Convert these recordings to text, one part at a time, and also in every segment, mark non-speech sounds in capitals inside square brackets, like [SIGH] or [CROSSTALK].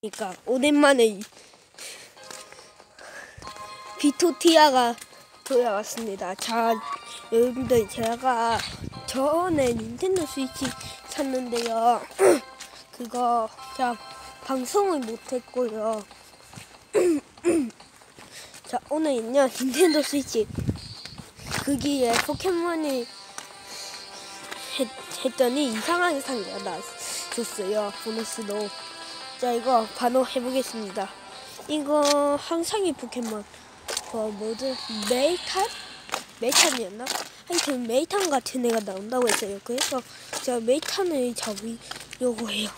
그러니까 오랜만에 비토티아가 돌아왔습니다. 자, 여러분들 제가 전에 닌텐도 스위치 샀는데요. [CLEARS THROAT] 그거 자 방송을 못했고요. [CLEARS THROAT] 자 오늘은요 닌텐도 스위치 거기에 포켓몬이 했, 했더니 이상한 상자가 나왔었어요. 보너스로. 자 이거 바로 해보겠습니다. 이거 항상의 포켓몬 어 뭐지 메이탄? 메이탄이었나? 하여튼 메이탄 같은 애가 나온다고 했어요. 그래서 제가 메이탄을 잡으려고 해요.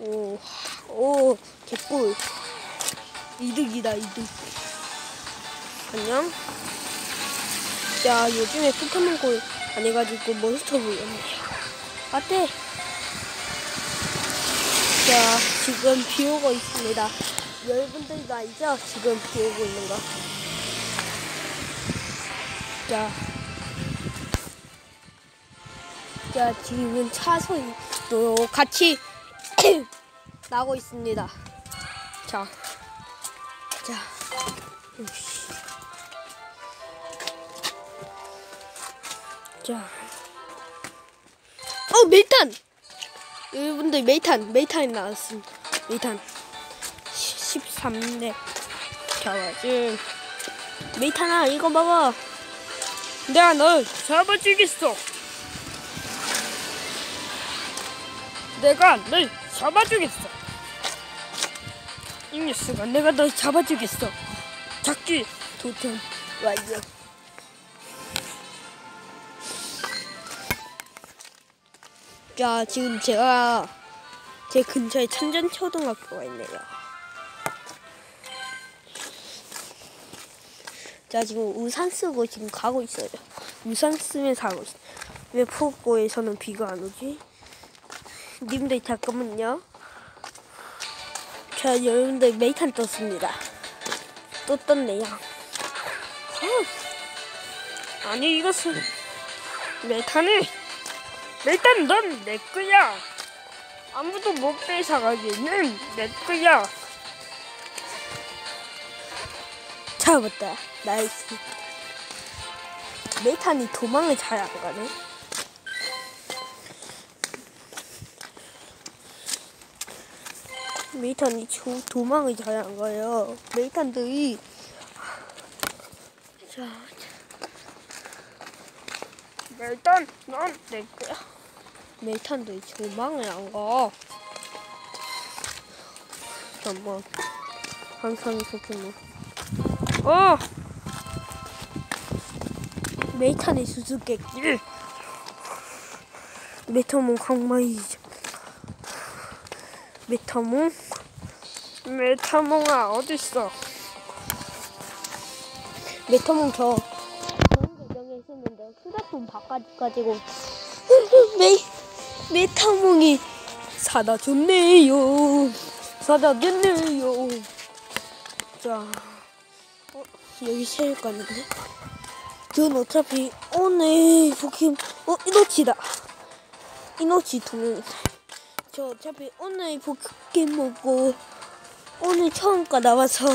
오, 오, 개꿀. 이득이다, 이득. 안녕. 자, 요즘에 포켓몬 골 안 해가지고 몬스터볼이었네요. 어때? 자, 지금 비 오고 있습니다. 여러분들도 알죠? 지금 비 오고 있는 거. 자. 자, 지금은 차 소리도 같이 [CLEARS THROAT] 나고 있습니다. 자. 자. 여러분들 메탄, 메탄이 나왔습니다. 메탄. 13렙. 자, 지금. 메탄아, 이거 먹어. 내가 널 잡아주겠어. 내가 널 잡아주겠어. 이 녀석아, 내가 널 잡아주겠어. 잡기. 도전 완료. 자, 지금 제가 제 근처에 천전초등학교가 있네요. 자, 지금 우산 쓰고 지금 가고 있어요. 우산 쓰면서 가고 있어요. 왜 폭고에서는 비가 안 오지? 님들 잠깐만요. 자, 여러분들 메이탄 떴습니다. 또 떴네요. 아니 이것은 메탄이 메탄 넌내 거야. 아무도 못 뺏어가기는 내 거야. 잡았다. 나이스. 메탄이 도망을 잘 안 가네. 메탄이 조, 도망을 잘 안 가요. 메탄들이 자, 메탄 넌내 거야. 메탄들이 도망을 안 가. 잠깐만. 항상 포켓몬. 어, 메탄의 수수께끼. 메타몬 강마이죠. 메타몬 메타몽아 어딨어? 메타몬 저 좋은 계정에 있었는데 휴대폰 바꿔 가지고 [LAUGHS] 메 메타몬이 사다 줬네요. 사다 줬네요. 자, 어, 여기 세일까는데? 전 어차피 오늘 포켓 어 이노치다. 이노치 동. 저 어차피 오늘 포켓몬고 오늘 처음가 나와서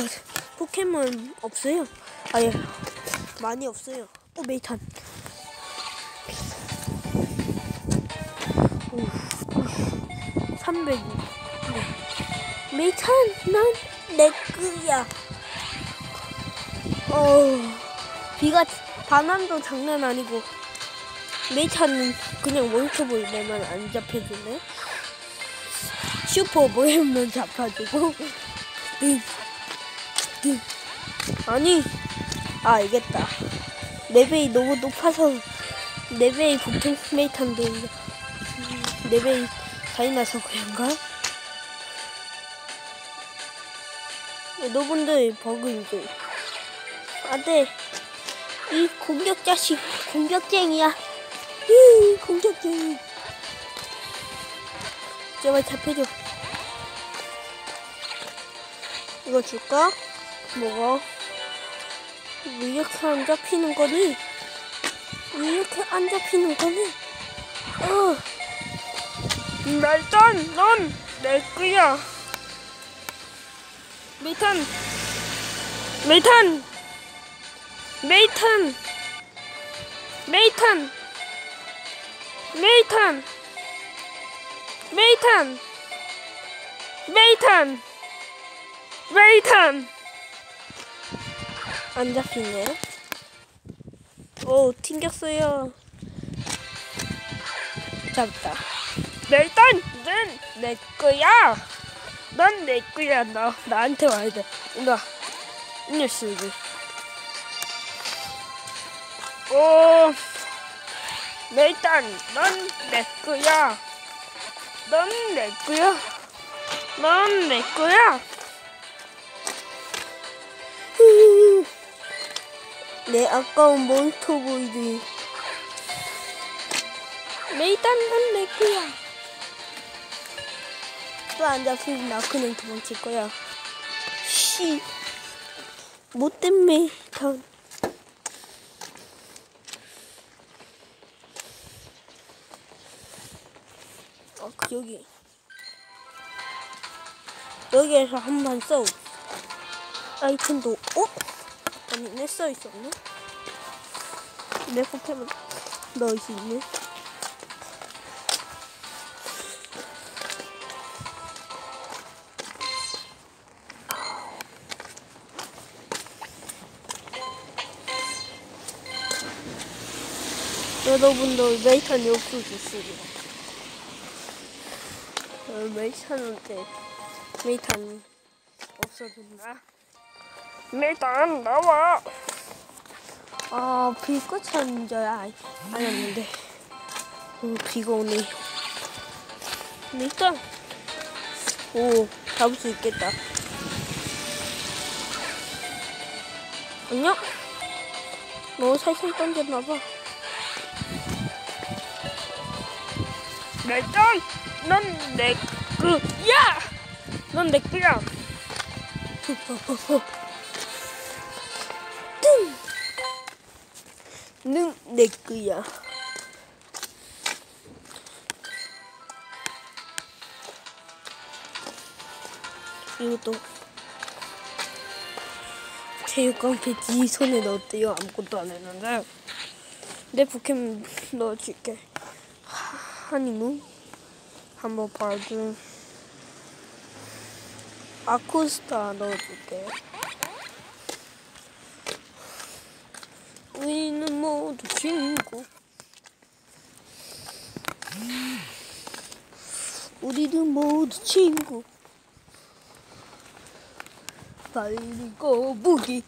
포켓몬 없어요. 아예 많이 없어요. 오 메이탄. 300. 네. 메이탄 난내 거야. 어 비가 바람도 장난 아니고 메이탄은 그냥 몬스터보이 내만 안 잡혀주네. 슈퍼보이만 잡아주고. 응. 응. 아니, 아, 알겠다. 레벨이 너무 높아서, 레벨이 보통 메이탄도, 레벨이 차이나서 그런가? 여러분들, 버그인데. 안 돼. 이 공격 자식, 공격쟁이야. 이 공격쟁이. 제발 잡혀줘. 이거 줄까? 먹어. 왜 이렇게 안 잡히는 거니? 왜 이렇게 안 잡히는 거니? 어, 메탄, 넌내 거야. 메탄, 메탄, 메탄, 메탄, 메탄, 메탄, 메탄, 메탄. 안 잡히네. 오, 튕겼어요. 잡다. 일단 넌내 거야. 넌 내 거야. 너 나한테 와야 돼. 나이 녀석이. 오, 일단 넌 내 거야. 넌 내 거야. 넌 내 거야. [LAUGHS] 내 아까운 몬스터 보이드. 일단 넌내 거야. 또 안 잡히면 나 그냥 도망칠 거야. 씨. 못된 메이탄. 어, 그 여기. 여기에서 한 번 써. 아이템도, 어? 아니, 내 써 있었네? 내 포켓몬 넣을 수 있네. 여러분도 메이탄이 없어졌습니다. 어, 메이탄한테 메이탄 없어졌나? 일단 나와. 아, 비꽃 줄 알- 알았는데. 어, 비가 오네. 일단, 오, 잡을 수 있겠다. 안녕? 너무 살살 던졌나봐. 일단 넌내 거야. 넌내 거야. 뜬! 능, 내 거야. 이것도 체육관 패지 손에 넣었대요. 아무것도 안 했는데. 내 포켓몬 넣어줄게. 하니무 한번 봐줘. 아쿠스타 넣어줄게. 우리는 모두 친구. 우리는 모두 친구. 빨리 거북이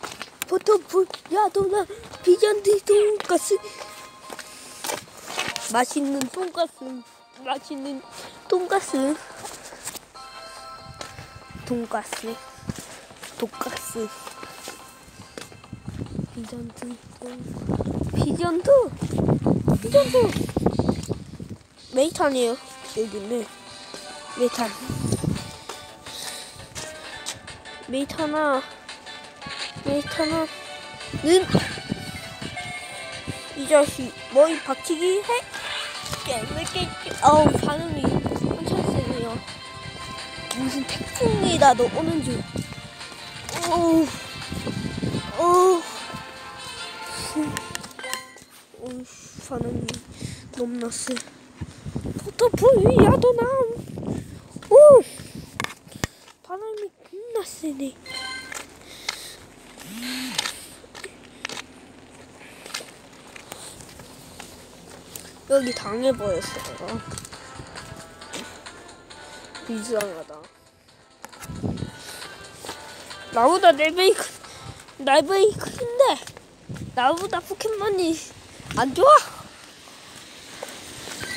포토풀 야도나 비전드 돈가스 맛있는 돈가스 맛있는 돈가스. 돈가스 돈가스. 비전드 돈 비전드 비전드 메이탄이에요 여기는. 메이탄. 메이탄아. 메이탄아 는 이 자식 머리 박치기 해 어우 반응이 엄청 세네요. 무슨 태풍이라도 오는 줄 어우 어우. 어우 반응이 너무나 세. 포토풀 야도남. 오 바람이 겁나 세네. 여기 당해버렸어요. 이상하다. 나보다 내 베이크. 날베이 큰데 나보다 포켓몬이 안 좋아.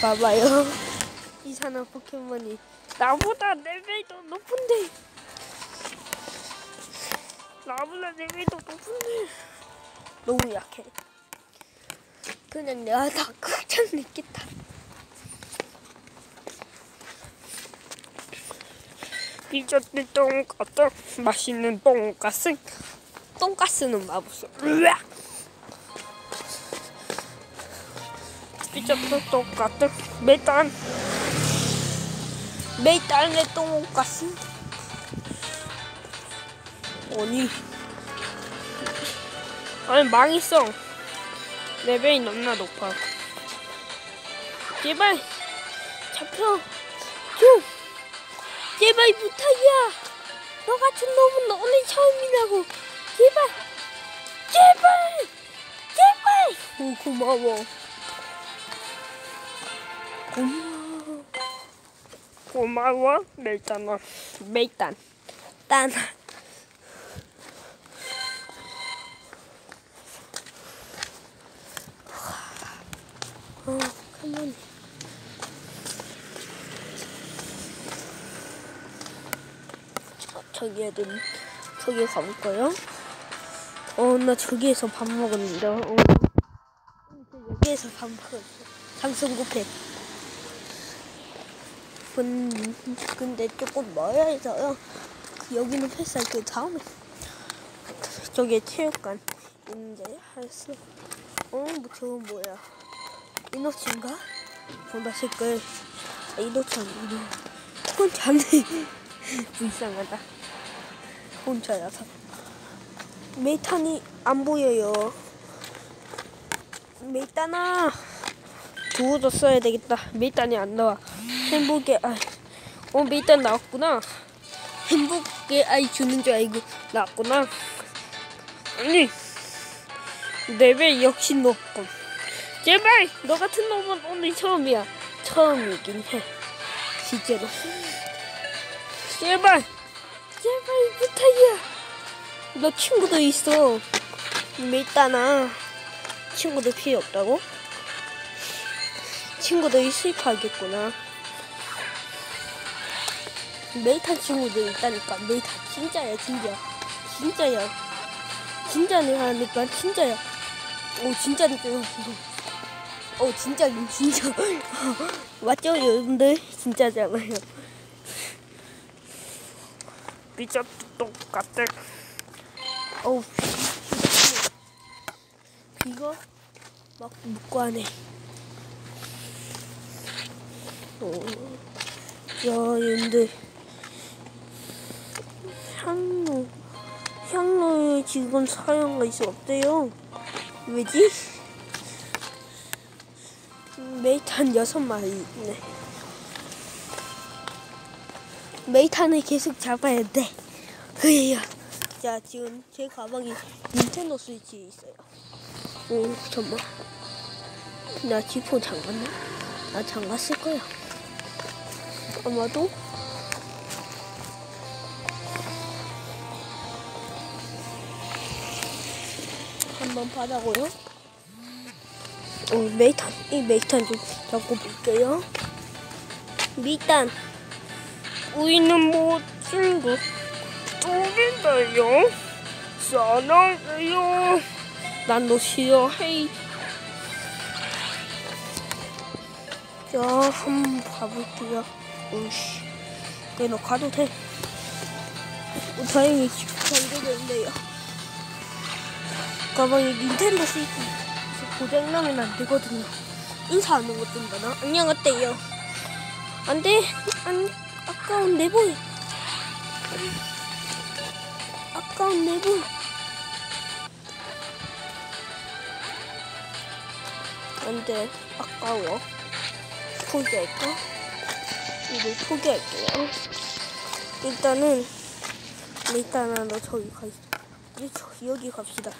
봐봐요. [LAUGHS] 이상한 포켓몬이 나보다 내 베이도 높은데. 나보다 내 베이도 높은데. 너무 약해. 그냥 내가 다 극장 냈겠다. 삐졌을 똥가스. 맛있는 똥가스. 똥가스는 맛없어. 삐졌을 똥가스. 메탄. 메이탄의 똥가스 아니 아니 망했어. 레벨이 너무나 높아. 제발 잡혀. 좀 제발 부탁이야. 너 같은 놈은 오늘 처음이라고. 제발 제발 제발. 오 고마워. 고마워. 고마워. 멜탄아. 메이탄 딴 어, 저기 애들 저기 가볼까요? 어, 나 저기에서 밥 먹었는데. 어. 저 여기에서 밥 먹었어. 장승구패. 근, 근데 조금 멀어야 해서요. 그 여기는 패스할 그 다음에 저기에 체육관 있는데 할수 어, 뭐 저건 뭐야? 이노치인가? 보다 색깔 아, 이노치 아니고 혼자 네 불쌍하다. 혼자라서 메탄이 안 보여요. 메탄아 두어져 써야 되겠다. 메탄이 안 나와. 행복의 아, 어 메탄 나왔구나. 행복의 아이 주는 줄 알고 나왔구나. 아니 레벨 역시 높고. 제발 너 같은 놈은 오늘 처음이야. 처음이긴 해. 실제로. 제발. 제발 부탁이야. 너 친구도 있어. 메따나 친구도 필요 없다고? 친구들이 슬퍼하겠구나. 메이탄 친구들 있다니까. 메이탄 진짜야 진짜. 진짜야. 진짜네 하니까 진짜야. 오. 오 진짜 긴 진짜. [LAUGHS] 맞죠 여러분들? 진짜잖아요. 비자 똑같아. 어우 비가 막 하네 어, 야 근데 향로 향로에 지금 사용할 수 없대요 왜지? 메이탄 여섯 마리 있네 메이탄을 계속 잡아야 돼 그래요 자 지금 제 가방에 닌텐도 스위치 있어요. 오 잠만. 나 지포 잠갔나? 나 잠갔을 거야. 아마도. 한번 받아고요. 어 메이탄 이 메이탄 좀 잡고 볼게요. 미탄 우리는 뭐 친구 둘인데요. 사랑해요. 난 너 싫어해. 자, 한번 가볼게요. 오씨. 그래, 너 가도 돼. 어, 다행히 잠겨졌네요. 가방에 닌텐도 스위치 고장나면 안 되거든요. 인사하는 것좀 봐라. 안녕하세요. 안 돼. 안, 아까운 내보이. 아까운 내보이. 안 돼. 아까워. 포기할까? 이거 포기할게요. 일단은, 일단은 너 저기 가. 여기, 갑시다.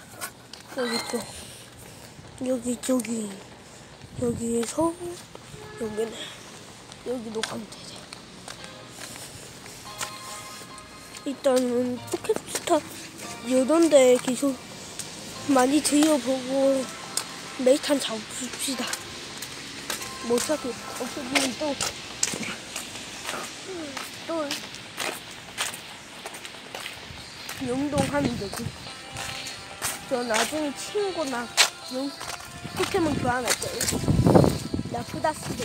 여기 쪽. 여기, 저기. 여기에서, 여기는, 여기로 가면 되지. 일단은 포켓스타 이런 데 계속 많이 들여보고 메이탄 잡읍시다. 뭐 어차피 없어지면 또, 또, 영동하면 되지. 저 나중에 친구나 용 포켓몬 교환할 때나 후다스도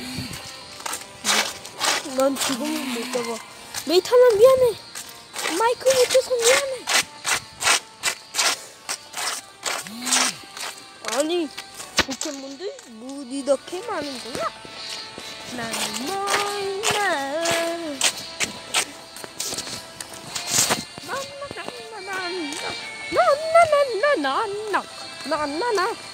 넌 지금은 못 잡아 메이터나 미안해 마이크 못 줘서 미안해 아니 포켓몬들 뭐 이렇게 많은구나 나는 몰라 나나나나나나나나나나나나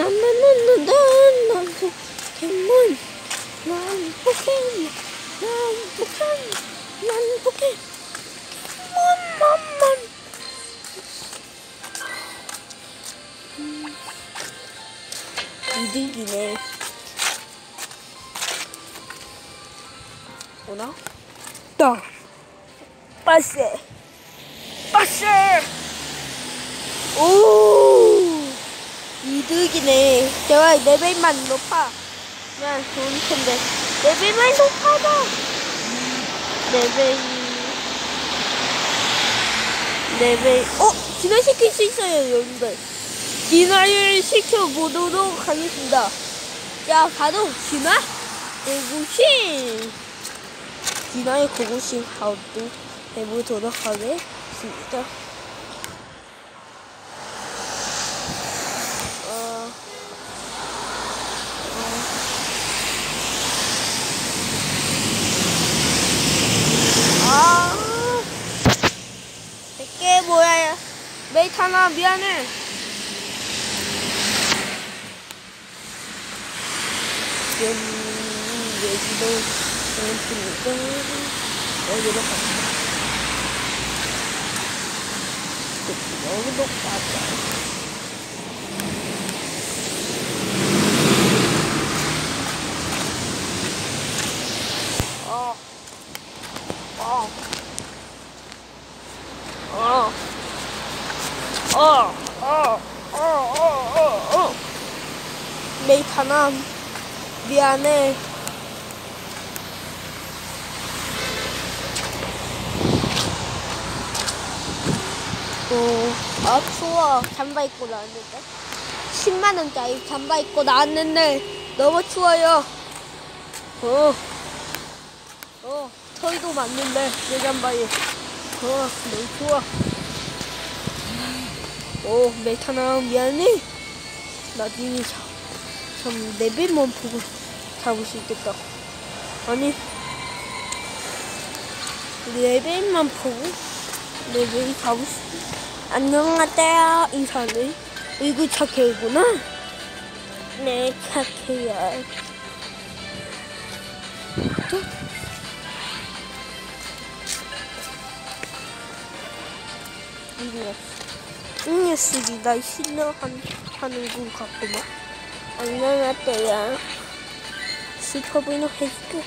난난난난난 포켓몬 이득이네. 오나? 따 빠세. 빠세! 오! 이득이네. 제가 레벨만 높아. 그냥 좋을 텐데. 레벨만 높아봐. 레벨. 레벨. 어? 진화시킬 수 있어요, 여러분들. 진화를 시켜보도록 하겠습니다. 자, 바로 진화? 고고신! 진화의 고고신 하우도 해보도록 하겠습니다. 아. 이게 뭐야. 메이타나 미안해. 여기도 그렇니까 여기로 갔다. 여기도 갔다. 어. 어. 어. 어. 어. 어. 어. 어. 레이타남 미안해. 오, 아 추워. 잠바 입고 나왔는데. 10만 원짜리 잠바 입고 나왔는데 너무 추워요. 오, 오. 서희도 맞는데 내잠바이 어, 너무 좋아. 오 메타나 미안해. 나중에 참, 참 레벨만 보고 잡을 수 있겠다 아니 레벨만 보고 레벨 잡을 수 안녕하세요 이사는 이거 착해구나. 네 착해요. 아니었어. 응예쓰기 나 신뢰하는군 같구만. 얼마나 때야. 슈퍼브이노 해줄게.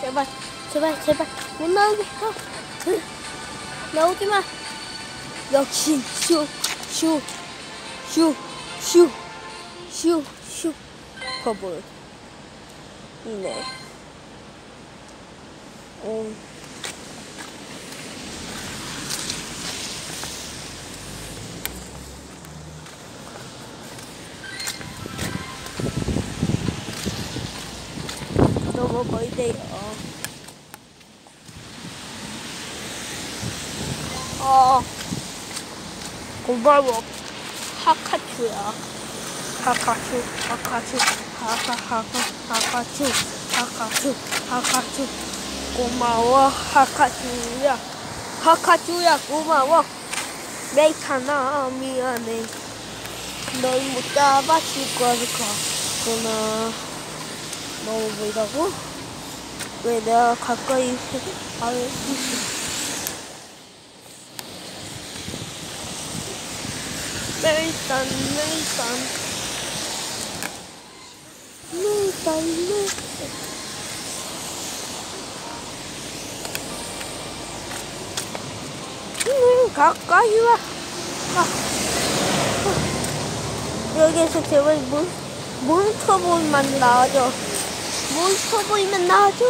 제발 제발 제발 못 나오게 어. [LAUGHS] 나오지마 역시 슈슈슈슈슈슈 버블 이네 오. 먹어야 돼요. 어, 고마워. 하카츄야. 하카츄, 하카츄, 하카, 하카, 하카츄, 하카츄, 하카츄. 고마워, 하카츄야. 하카츄야, 고마워. 메이카나, 미안해. 널 못 잡아 죽어줄 거구나. 너무 멀다고? 왜 내가 가까이 아유 일단 일단 일단 일단 음, 가까이 와. 아. 여기에서 제발 몬, 몬터볼만 나와줘. 몬스터 보이면 나와줘.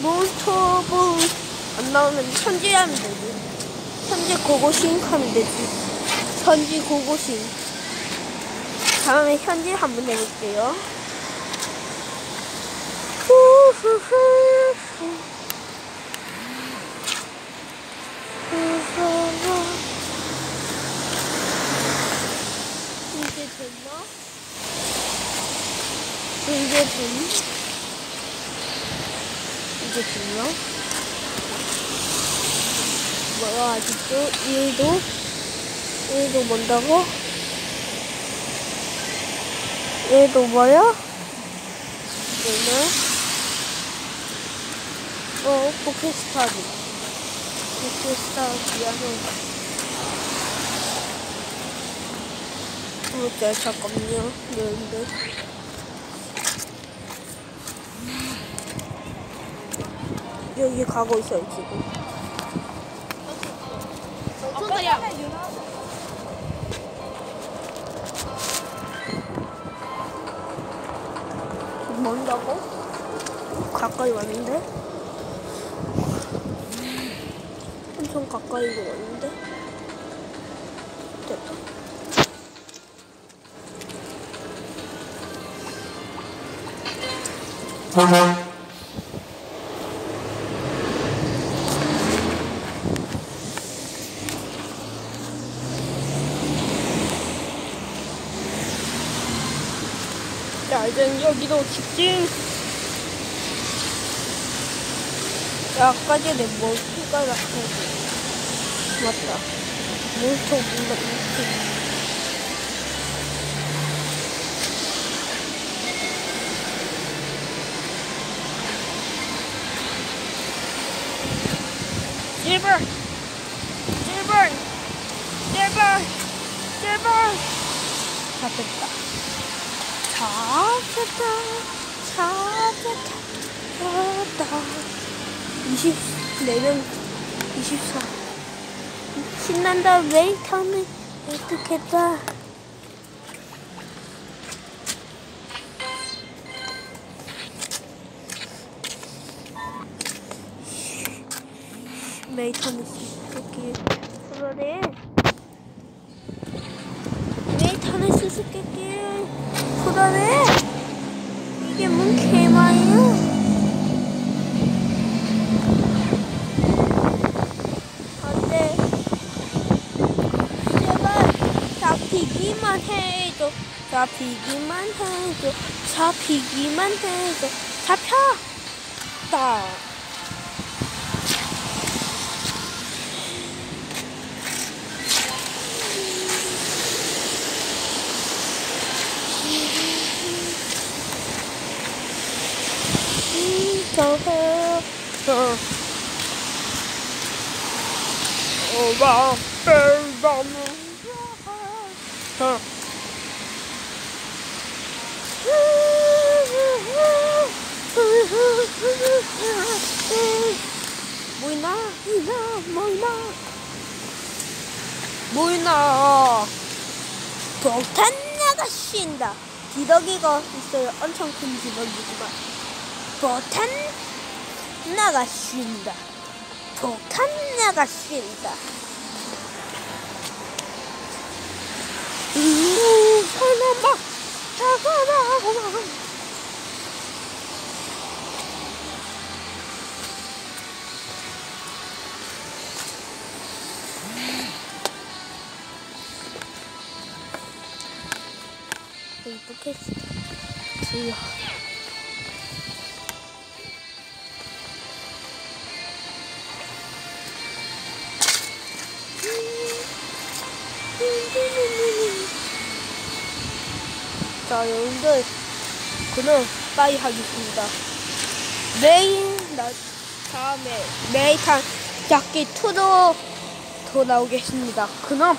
몬스터 보안 나오면 천지하면 되지. 천지 고고싱 하면 되지. 천지 고고싱. 다음에 현질 한번 해볼게요. 후후후 이제 됐나? 이제 됐나? 됐나? 뭐야 아직도 일도 일도 뭔다고? 얘도 뭐야? 얘는 어 포켓스타즈 포켓스타즈야는 어, 네, 잠깐만요. 네인 여기 가고 있어요 지금. 손들이야. 뭔다고? 가까이 왔는데? 엄청 가까이 왔는데? 됐다. 자, 이제 여기도. 야, 아까 전에 뭐 피가 났고 맞다. 몬스터 뭔가 몬스터. 제발. 제발. 제발. 제발. 잡혔다. 잡혔다. 잡혔다. 잡혔다. 24명, 24. 신난다. 웨이터는 획득했다. 메이터는 수수께끼 그러네 메이터는 수수께끼 그러네 이게 뭔 개마예요 안돼 제발 잡히기만 해줘 잡히기만 해줘 잡히기만 해줘 잡혔다 저해 어. 오바. 벨밤. 어. 뭐이나 이나 뭐이나 뭐이나. 폭탄 아가씨인다. 기덕이가 있어요 엄청 큰 기덕이지만 폭탄 나가신다. 폭탄 나가신다 그럼 빠이 하겠습니다. 내일 나 다음에 메이탄 잡기 2도 돌아오겠습니다. 그럼